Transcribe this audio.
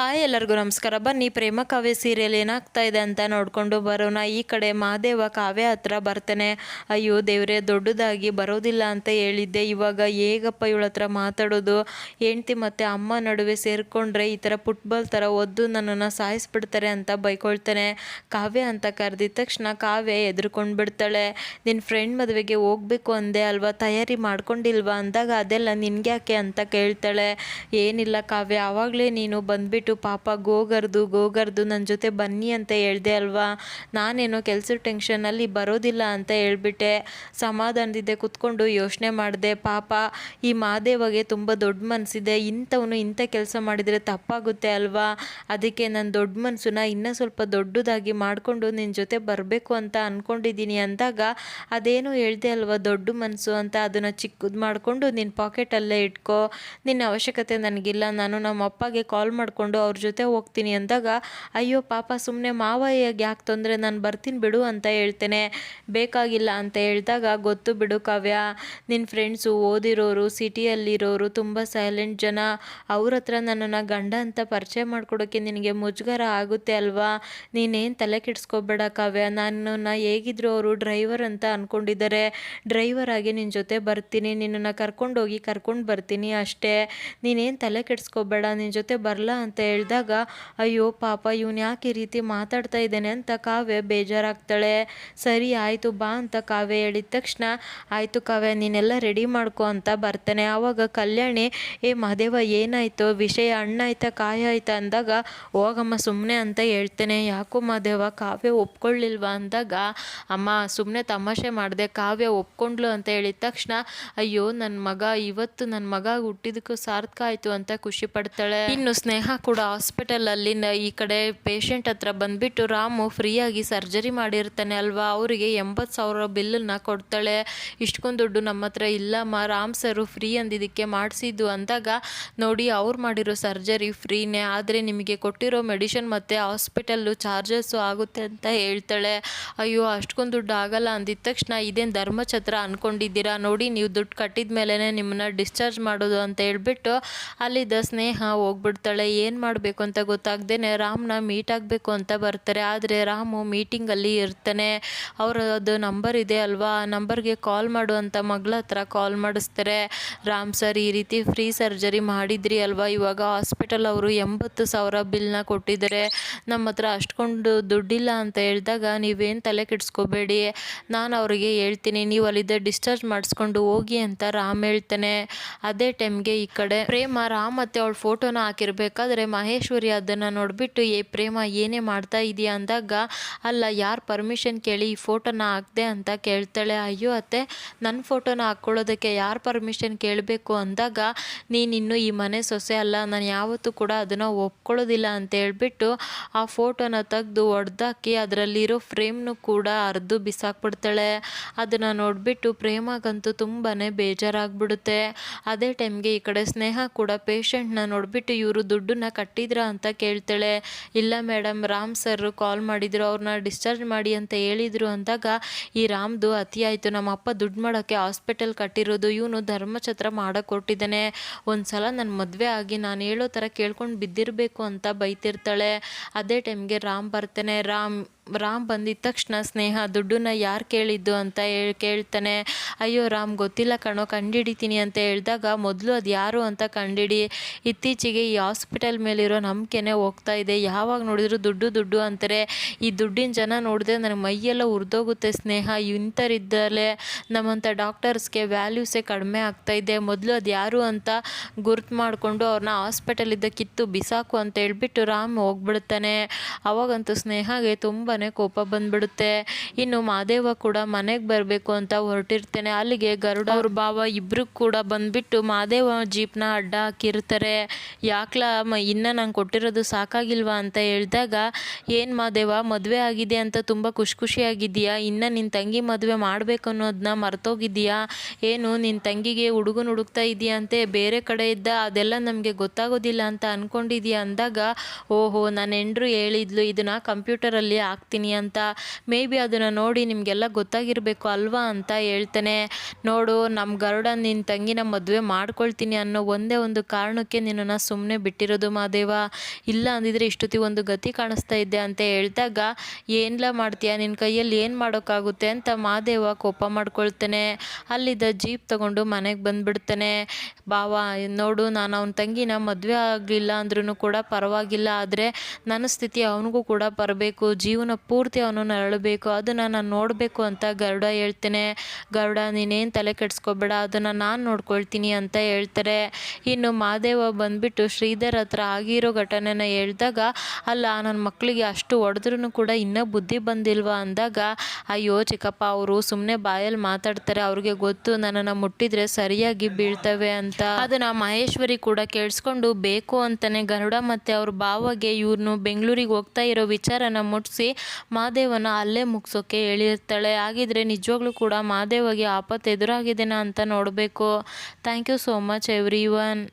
Hi, ಎಲ್ಲರಿಗೂ ನಮಸ್ಕಾರ. ಬನ್ನಿ, ಪ್ರೇಮ ಕಾವ್ಯ ಸೀರಿಯಲ್ ಏನಾಗ್ತಾ ಇದೆ ಅಂತ ನೋಡಿಕೊಂಡು ಬರೋಣ. ಈ ಕಡೆ ಮಹಾದೇವ ಕಾವ್ಯ ಹತ್ರ ಬರ್ತಾನೆ. ಅಯ್ಯೋ, ದೇವ್ರೆ, ದೊಡ್ಡದಾಗಿ ಬರೋದಿಲ್ಲ ಅಂತ ಹೇಳಿದ್ದೆ. ಇವಾಗ ಹೇಗಪ್ಪ ಇವಳ ಹತ್ರ ಮಾತಾಡೋದು? ಹೆಂಡ್ತಿ ಮತ್ತು ಅಮ್ಮ ನಡುವೆ ಸೇರಿಕೊಂಡ್ರೆ ಈ ಥರ ಫುಟ್ಬಾಲ್ ಥರ ಒದ್ದು ನನ್ನನ್ನು ಸಾಯಿಸ್ಬಿಡ್ತಾರೆ ಅಂತ ಬೈಕೊಳ್ತಾನೆ. ಕಾವ್ಯ ಅಂತ ಕರೆದಿದ ತಕ್ಷಣ ಕಾವ್ಯ ಎದುರ್ಕೊಂಡು ಬಿಡ್ತಾಳೆ. ನಿನ್ನ ಫ್ರೆಂಡ್ ಮದುವೆಗೆ ಹೋಗ್ಬೇಕು ಅಂದೆ ಅಲ್ವಾ? ತಯಾರಿ ಮಾಡ್ಕೊಂಡಿಲ್ವಾ? ಅಂದಾಗ ಅದೆಲ್ಲ ನಿನ್ಗ್ಯಾಕೆ ಅಂತ ಕೇಳ್ತಾಳೆ. ಏನಿಲ್ಲ ಕಾವ್ಯ, ಆವಾಗಲೇ ನೀನು ಬಂದ್ಬಿಟ್ಟು ಪಾಪ ಗೋಗರ್ದು ಗೋಗರ್ದು ನನ್ನ ಜೊತೆ ಬನ್ನಿ ಅಂತ ಹೇಳ್ದೆ ಅಲ್ವಾ? ನಾನೇನೋ ಕೆಲಸ ಟೆನ್ಷನಲ್ಲಿ ಬರೋದಿಲ್ಲ ಅಂತ ಹೇಳ್ಬಿಟ್ಟೆ. ಸಮಾಧಾನದಿದ್ದೆ, ಕುತ್ಕೊಂಡು ಯೋಚನೆ ಮಾಡಿದೆ. ಪಾಪ, ಈ ಮಾದೇವಗೆ ತುಂಬ ದೊಡ್ಡ ಮನಸ್ಸಿದೆ ಇಂಥವನು ಇಂಥ ಕೆಲಸ ಮಾಡಿದರೆ ತಪ್ಪಾಗುತ್ತೆ ಅಲ್ವಾ? ಅದಕ್ಕೆ ನನ್ನ ದೊಡ್ಡ ಮನಸ್ಸನ್ನ ಇನ್ನೂ ಸ್ವಲ್ಪ ದೊಡ್ಡದಾಗಿ ಮಾಡಿಕೊಂಡು ನಿನ್ನ ಜೊತೆ ಬರಬೇಕು ಅಂತ ಅಂದ್ಕೊಂಡಿದ್ದೀನಿ ಅಂದಾಗ, ಅದೇನು ಹೇಳ್ದೆ ಅಲ್ವಾ ದೊಡ್ಡ ಮನಸ್ಸು ಅಂತ? ಅದನ್ನು ಚಿಕ್ಕದು ಮಾಡಿಕೊಂಡು ನಿನ್ನ ಪಾಕೆಟಲ್ಲೇ ಇಟ್ಕೋ. ನಿನ್ನ ಅವಶ್ಯಕತೆ ನನಗಿಲ್ಲ. ನಾನು ನಮ್ಮ ಅಪ್ಪಗೆ ಕಾಲ್ ಮಾಡಿಕೊಂಡು ಅವ್ರ ಜೊತೆ ಹೋಗ್ತೀನಿ ಅಂದಾಗ, ಅಯ್ಯೋ ಪಾಪ ಸುಮ್ಮನೆ ಮಾವಯ್ಯಗೆ ಯಾಕೆ ತೊಂದರೆ, ನಾನು ಬರ್ತೀನಿ ಬಿಡು ಅಂತ ಹೇಳ್ತೇನೆ. ಬೇಕಾಗಿಲ್ಲ ಅಂತ ಹೇಳಿದಾಗ, ಗೊತ್ತು ಬಿಡು ಕಾವ್ಯ ನಿನ್ನ ಫ್ರೆಂಡ್ಸು ಓದಿರೋರು, ಸಿಟಿಯಲ್ಲಿರೋರು ತುಂಬ ಸೈಲೆಂಟ್ ಜನ. ಅವ್ರ ಹತ್ರ ನನ್ನನ್ನು ಗಂಡ ಅಂತ ಪರಿಚಯ ಮಾಡಿಕೊಡೋಕ್ಕೆ ನಿನಗೆ ಮುಜುಗರ ಆಗುತ್ತೆ ಅಲ್ವಾ? ನೀನೇನು ತಲೆ ಕೆಡಿಸ್ಕೋಬೇಡ ಕಾವ್ಯ. ನನ್ನನ್ನು ಹೇಗಿದ್ರು ಅವರು ಡ್ರೈವರ್ ಅಂತ ಅಂದ್ಕೊಂಡಿದ್ದಾರೆ ಡ್ರೈವರ್ ಆಗಿ ನಿನ್ನ ಜೊತೆ ಬರ್ತೀನಿ. ನಿನ್ನನ್ನು ಕರ್ಕೊಂಡೋಗಿ ಕರ್ಕೊಂಡು ಬರ್ತೀನಿ ಅಷ್ಟೇ. ನೀನೇನು ತಲೆ ಕೆಡಿಸ್ಕೋಬೇಡ. ನಿನ್ನ ಜೊತೆ ಬರಲ್ಲ ಅಂತ ಹೇಳಿದಾಗ, ಅಯ್ಯೋ ಪಾಪ, ಇವನು ಯಾಕೆ ಈ ರೀತಿ ಮಾತಾಡ್ತಾ ಇದ್ದಾನೆ? ಅಂತ ಕಾವ್ಯ ಬೇಜಾರಾಗ್ತಾಳೆ. ಸರಿ, ಆಯಿತು, ಬಾ, ಅಂತ ಕಾವ್ಯ ಹೇಳಿದ ತಕ್ಷಣ, ಆಯಿತು ಕಾವ್ಯ, ನೀನೆಲ್ಲ ರೆಡಿ ಮಾಡ್ಕೊ ಅಂತ ಬರ್ತಾನೆ. ಆವಾಗ ಕಲ್ಯಾಣಿ, ಏ ಮಹದೇವ, ಏನಾಯ್ತು? ವಿಷಯ ಹಣ್ಣಾಯ್ತಾ ಕಾಯ ಆಯ್ತಾ ಅಂದಾಗ, ಹೋಗಮ್ಮ ಸುಮ್ಮನೆ ಅಂತ ಹೇಳ್ತೇನೆ. ಯಾಕೋ ಮಹದೇವ, ಕಾವ್ಯ ಒಪ್ಕೊಳ್ಳಿಲ್ವಾ? ಅಂದಾಗ, ಅಮ್ಮ ಸುಮ್ಮನೆ ತಮಾಷೆ ಮಾಡಿದೆ. ಕಾವ್ಯ ಒಪ್ಕೊಂಡ್ಲು ಅಂತ ಹೇಳಿದ ತಕ್ಷಣ, ಅಯ್ಯೋ ನನ್ನ ಮಗ, ಇವತ್ತು ನನ್ನ ಮಗ ಹುಟ್ಟಿದಕ್ಕೂ ಸಾರ್ಥಕ ಆಯಿತು, ಅಂತ ಖುಷಿ ಪಡ್ತಾಳೆ. ಇನ್ನು ಸ್ನೇಹ ಕೂಡ ಹಾಸ್ಪಿಟಲಲ್ಲಿ ಈ ಕಡೆ ಪೇಷಂಟ್ ಹತ್ರ ಬಂದ್ಬಿಟ್ಟು, ರಾಮು, ಫ್ರೀಯಾಗಿ ಸರ್ಜರಿ ಮಾಡಿರ್ತಾನೆ ಅಲ್ವಾ? ಅವರಿಗೆ ಎಂಬತ್ತು ಸಾವಿರ ಬಿಲ್ಲನ್ನ ಕೊಡ್ತಾಳೆ. ಇಷ್ಟೊಂದು ದುಡ್ಡು ನಮ್ಮ ಹತ್ರ ಇಲ್ಲಮ್ಮ. ರಾಮ್ ಸರು ಫ್ರೀ ಅಂದಿದ್ದಕ್ಕೆ ಮಾಡಿಸಿದ್ದು. ಅಂದಾಗ, ನೋಡಿ, ಅವ್ರು ಮಾಡಿರೋ ಸರ್ಜರಿ ಫ್ರೀನೇ. ಆದರೆ ನಿಮಗೆ ಕೊಟ್ಟಿರೋ ಮೆಡಿಷನ್ ಮತ್ತು ಹಾಸ್ಪಿಟಲ್ಲು ಚಾರ್ಜಸ್ಸು ಆಗುತ್ತೆ ಅಂತ ಹೇಳ್ತಾಳೆ. ಅಯ್ಯೋ, ಅಷ್ಟೊಂದು ದುಡ್ಡು ಆಗಲ್ಲ. ಅಂದಿದ ತಕ್ಷಣ, ಇದೇನು ಧರ್ಮಛತ್ರ ಅಂದ್ಕೊಂಡಿದ್ದೀರಾ ನೋಡಿ, ನೀವು ದುಡ್ಡು ಕಟ್ಟಿದ ಮೇಲೇ ನಿಮ್ಮನ್ನ ಡಿಸ್ಚಾರ್ಜ್ ಮಾಡೋದು ಅಂತ ಹೇಳ್ಬಿಟ್ಟು ಅಲ್ಲಿದ್ದ ಸ್ನೇಹ ಹೋಗ್ಬಿಡ್ತಾಳೆ. ಏನು ಮಾಡಬೇಕು ಅಂತ ಗೊತ್ತಾಗ್ದೇ ರಾಮ್ನ ಮೀಟ್ ಆಗಬೇಕು ಅಂತ ಬರ್ತಾರೆ. ಆದರೆ ರಾಮು ಮೀಟಿಂಗಲ್ಲಿ ಇರ್ತಾನೆ. ಅವರದು ನಂಬರ್ ಇದೆ ಅಲ್ವಾ? ನಂಬರ್ಗೆ ಕಾಲ್ ಮಾಡು ಅಂತ ಮಗಳ ಹತ್ರ ಕಾಲ್ ಮಾಡಿಸ್ತಾರೆ. ರಾಮ್ ಸರ್ ಈ ರೀತಿ ಫ್ರೀ ಸರ್ಜರಿ ಮಾಡಿದ್ರಿ ಅಲ್ವಾ? ಇವಾಗ ಹಾಸ್ಪಿಟಲ್ ಅವರು ಎಂಬತ್ತು ಸಾವಿರ ಬಿಲ್ನ ಕೊಟ್ಟಿದ್ದಾರೆ. ನಮ್ಮ ಹತ್ರ ಅಷ್ಟೊಂದು ದುಡ್ಡಿಲ್ಲ ಅಂತ ಹೇಳಿದಾಗ ನೀವೇನು ತಲೆ ಕೆಡಿಸ್ಕೋಬೇಡಿ. ನಾನು ಅವರಿಗೆ ಹೇಳ್ತೀನಿ, ನೀವು ಅಲ್ಲಿದ್ದ ಡಿಸ್ಚಾರ್ಜ್ ಮಾಡಿಸ್ಕೊಂಡು ಹೋಗಿ ಅಂತ ರಾಮ್ ಹೇಳ್ತಾನೆ. ಅದೇ ಟೈಮ್ಗೆ ಈ ಕಡೆ ಪ್ರೇಮ, ರಾಮ್ ಮತ್ತು ಅವಳ ಫೋಟೋನ ಹಾಕಿರ್ಬೇಕಾದ್ರೆ ಮಹೇಶ್ವರಿ ಅದನ್ನು ನೋಡಿಬಿಟ್ಟು, ಏ ಪ್ರೇಮ, ಏನೇ ಮಾಡ್ತಾ ಇದೆಯಾ? ಅಂದಾಗ, ಅಲ್ಲ, ಯಾರು ಪರ್ಮಿಷನ್ ಕೇಳಿ ಈ ಫೋಟೋನ ಹಾಕ್ದೆ? ಅಂತ ಕೇಳ್ತಾಳೆ. ಅಯ್ಯೋ ಅತ್ತೆ ನನ್ನ ಫೋಟೋನ ಹಾಕ್ಕೊಳ್ಳೋದಕ್ಕೆ ಯಾರು ಪರ್ಮಿಷನ್ ಕೇಳಬೇಕು? ಅಂದಾಗ ನೀನಿನ್ನು ಈ ಮನೆ ಸೊಸೆ ಅಲ್ಲ, ನಾನು ಯಾವತ್ತೂ ಕೂಡ ಅದನ್ನು ಒಪ್ಕೊಳ್ಳೋದಿಲ್ಲ ಅಂತ ಹೇಳಿಬಿಟ್ಟು, ಆ ಫೋಟೋನ ತೆಗೆದು ಒಡೆದಾಕಿ ಅದರಲ್ಲಿರೋ ಫ್ರೇಮ್ನು ಕೂಡ ಅರ್ದು ಬಿಸಾಕ್ಬಿಡ್ತಾಳೆ. ಅದನ್ನು ನೋಡಿಬಿಟ್ಟು ಪ್ರೇಮಗಂತೂ ತುಂಬಾ ಬೇಜಾರಾಗ್ಬಿಡುತ್ತೆ. ಅದೇ ಟೈಮ್ಗೆ ಈ ಕಡೆ ಸ್ನೇಹ ಕೂಡ ಪೇಷಂಟ್ನ ನೋಡಿಬಿಟ್ಟು ಇವರು ದುಡ್ಡನ್ನ ಕಟ್ಟಿದ್ರಾ ಅಂತ ಕೇಳ್ತಾಳೆ. ಇಲ್ಲ ಮೇಡಮ್ ರಾಮ್ ಸರ್ ಕಾಲ್ ಮಾಡಿದ್ರು ಅವ್ರನ್ನ ಡಿಸ್ಚಾರ್ಜ್ ಮಾಡಿ ಅಂತ ಹೇಳಿದರು ಅಂದಾಗ, ಈ ರಾಮ್ದು ಅತಿ ಆಯಿತು. ನಮ್ಮ ಅಪ್ಪ ದುಡ್ಡು ಮಾಡೋಕ್ಕೆ ಹಾಸ್ಪಿಟಲ್ ಕಟ್ಟಿರೋದು, ಇವನು ಧರ್ಮಛತ್ರ ಮಾಡೋಕ್ಕೆ ಕೊಟ್ಟಿದ್ದಾನೆ ಒಂದು ಸಲ ನನ್ನ ಮದುವೆ ಆಗಿ ನಾನು ಹೇಳೋ ಥರ ಕೇಳ್ಕೊಂಡು ಬಿದ್ದಿರಬೇಕು ಅಂತ ಬೈತಿರ್ತಾಳೆ. ಅದೇ ಟೈಮ್ಗೆ ರಾಮ್ ಬರ್ತಾನೆ. ರಾಮ್ ರಾಮ್ ಬಂದಿದ ತಕ್ಷಣ ಸ್ನೇಹ, ದುಡ್ಡನ್ನ ಯಾರು ಕೇಳಿದ್ದು ಅಂತ ಹೇಳಿ ಕೇಳ್ತಾನೆ. ಅಯ್ಯೋ ರಾಮ್ ಗೊತ್ತಿಲ್ಲ ಕಣೋ, ಕಂಡಿಡಿತೀನಿ ಅಂತ ಹೇಳಿದಾಗ ಮೊದಲು ಅದು ಯಾರು ಅಂತ ಕಂಡಿಡಿ. ಇತ್ತೀಚೆಗೆ ಈ ಹಾಸ್ಪಿಟಲ್ ಮೇಲಿರೋ ನಂಬಿಕೆನೇ ಹೋಗ್ತಾ ಇದೆ. ಯಾವಾಗ ನೋಡಿದ್ರು ದುಡ್ಡು ದುಡ್ಡು ಅಂತಾರೆ. ಈ ದುಡ್ಡಿನ ಜನ ನೋಡಿದ್ರೆ ನನಗೆ ಮೈಯೆಲ್ಲ ಉರಿದೋಗುತ್ತೆ ಸ್ನೇಹ. ಇಂಥರಿದ್ದಲೇ ನಮ್ಮಂಥ ಡಾಕ್ಟರ್ಸ್ಗೆ ವ್ಯಾಲ್ಯೂಸೇ ಕಡಿಮೆ ಆಗ್ತಾ ಇದೆ. ಮೊದಲು ಅದು ಯಾರು ಅಂತ ಗುರ್ತು ಮಾಡಿಕೊಂಡು ಅವ್ರನ್ನ ಹಾಸ್ಪಿಟಲಿಂದ ಕಿತ್ತು ಬಿಸಾಕು ಅಂತ ಹೇಳ್ಬಿಟ್ಟು ರಾಮ್ ಹೋಗ್ಬಿಡ್ತಾನೆ. ಅವಾಗಂತೂ ಸ್ನೇಹಗೆ ತುಂಬಾ ಕೋಪ ಬಂದ್ಬಿಡುತ್ತೆ. ಇನ್ನು ಮಾದೇವ ಕೂಡ ಮನೆಗೆ ಬರಬೇಕು ಅಂತ ಹೊರಟಿರ್ತೇನೆ. ಅಲ್ಲಿಗೆ ಗರುಡ ಅವ್ರ ಭಾವ ಇಬ್ರು ಕೂಡ ಬಂದ್ಬಿಟ್ಟು ಮಾದೇವ ಜೀಪ್ನ ಅಡ್ಡ ಹಾಕಿರ್ತಾರೆ. ಯಾಕ್ಲ ಇನ್ನ ನಂಗೆ ಕೊಟ್ಟಿರೋದು ಸಾಕಾಗಿಲ್ವಾ ಅಂತ ಹೇಳಿದಾಗ, ಏನು ಮಾದೇವ, ಮದುವೆ ಆಗಿದೆ ಅಂತ ತುಂಬ ಖುಷಿ ಖುಷಿಯಾಗಿದ್ದೀಯಾ? ಇನ್ನು ನಿನ್ನ ತಂಗಿ ಮದುವೆ ಮಾಡಬೇಕು ಅನ್ನೋದನ್ನ ಮರ್ತೋಗಿದ್ದೀಯಾ? ಏನು ನಿನ್ನ ತಂಗಿಗೆ ಹುಡುಗನ ಹುಡುಕ್ತಾ ಇದೆಯಾ ಅಂತೆ? ಬೇರೆ ಕಡೆ ಇದ್ದ ಅದೆಲ್ಲ ನಮಗೆ ಗೊತ್ತಾಗೋದಿಲ್ಲ ಅಂತ ಅಂದ್ಕೊಂಡಿದ್ಯಾ ಅಂದಾಗ, ಓಹೋ ನನ್ನ ಹೆಂಡ್ರು ಹೇಳಿದ್ಲು, ಇದನ್ನು ಕಂಪ್ಯೂಟರಲ್ಲಿ ಹಾಕ್ ಆಗ್ತೀನಿ ಅಂತ ಮೇ ಬಿ ಅದನ್ನು ನೋಡಿ ನಿಮಗೆಲ್ಲ ಗೊತ್ತಾಗಿರಬೇಕು ಅಲ್ವಾ ಅಂತ ಹೇಳ್ತಾನೆ. ನೋಡು ನಮ್ಮ ಗರುಡ ನಿನ್ನ ತಂಗಿನ ಮದುವೆ ಮಾಡ್ಕೊಳ್ತೀನಿ ಅನ್ನೋ ಒಂದೇ ಒಂದು ಕಾರಣಕ್ಕೆ ನಿನ್ನನ್ನು ಸುಮ್ಮನೆ ಬಿಟ್ಟಿರೋದು ಮಾದೇವ. ಇಲ್ಲ ಅಂದಿದ್ರೆ ಇಷ್ಟೊತ್ತಿಗೆ ಒಂದು ಗತಿ ಕಾಣಿಸ್ತಾ ಇದ್ದೆ ಅಂತ ಹೇಳ್ದಾಗ ಏನೆಲ್ಲ ಮಾಡ್ತೀಯ? ನಿನ್ನ ಕೈಯಲ್ಲಿ ಏನು ಮಾಡೋಕ್ಕಾಗುತ್ತೆ ಅಂತ ಮಾದೇವ ಕೋಪ ಮಾಡ್ಕೊಳ್ತಾನೆ. ಅಲ್ಲಿದ್ದ ಜೀಪ್ ತಗೊಂಡು ಮನೆಗೆ ಬಂದುಬಿಡ್ತಾನೆ. ಬಾವ ನೋಡು, ನಾನು ಅವನ ತಂಗಿನ ಮದುವೆ ಆಗಲಿಲ್ಲ ಅಂದ್ರೂ ಕೂಡ ಪರವಾಗಿಲ್ಲ, ಆದರೆ ನನ್ನ ಸ್ಥಿತಿ ಅವನಿಗೂ ಕೂಡ ಬರಬೇಕು. ಜೀವನ ಪೂರ್ತಿ ಅವನನ್ನು ನರಳಬೇಕು ಅದನ್ನು ನಾನು ನೋಡಬೇಕು ಅಂತ ಗರುಡ ಹೇಳ್ತೇನೆ. ಗರುಡ, ನೀನೇನು ತಲೆ ಕೆಡಿಸ್ಕೋಬೇಡ. ಅದನ್ನು ನಾನು ನೋಡ್ಕೊಳ್ತೀನಿ ಅಂತ ಹೇಳ್ತಾರೆ. ಇನ್ನು ಮಾದೇವ ಬಂದುಬಿಟ್ಟು ಶ್ರೀಧರ್ ಹತ್ರ ಆಗಿರೋ ಘಟನೆನ ಹೇಳಿದಾಗ, ಅಲ್ಲ ನನ್ನ ಮಕ್ಕಳಿಗೆ ಅಷ್ಟು ಹೊಡೆದ್ರೂ ಕೂಡ ಇನ್ನೂ ಬುದ್ಧಿ ಬಂದಿಲ್ವಾ ಅಂದಾಗ, ಅಯ್ಯೋ ಚಿಕ್ಕಪ್ಪ, ಅವರು ಸುಮ್ಮನೆ ಬಾಯಲ್ಲಿ ಮಾತಾಡ್ತಾರೆ. ಅವ್ರಿಗೆ ಗೊತ್ತು, ನನ್ನನ್ನು ಮುಟ್ಟಿದರೆ ಸರಿಯಾಗಿ ಬೀಳ್ತವೆ ಅಂತ. ಅದನ್ನು ಮಹೇಶ್ವರಿ ಕೂಡ ಕೇಳಿಸ್ಕೊಂಡು ಬೇಕು ಅಂತಲೇ ಗರುಡ ಮತ್ತು ಅವ್ರ ಬಾವಗೆ ಇವ್ರನ್ನು ಬೆಂಗಳೂರಿಗೆ ಹೋಗ್ತಾ ಇರೋ ವಿಚಾರನ ಮುಟ್ಟಿಸಿ ಮಾದೇವನ ಅಲ್ಲೇ ಮುಗಿಸೋಕೆ ಹೇಳಿರ್ತಾಳೆ ಹಾಗಿದ್ರೆ ನಿಜವಾಗ್ಲೂ ಕೂಡ ಮಾದೇವಗೆ ಆಪತ್ತು ಎದುರಾಗಿದೆನಾ ಅಂತ ನೋಡಬೇಕು. Thank you so much everyone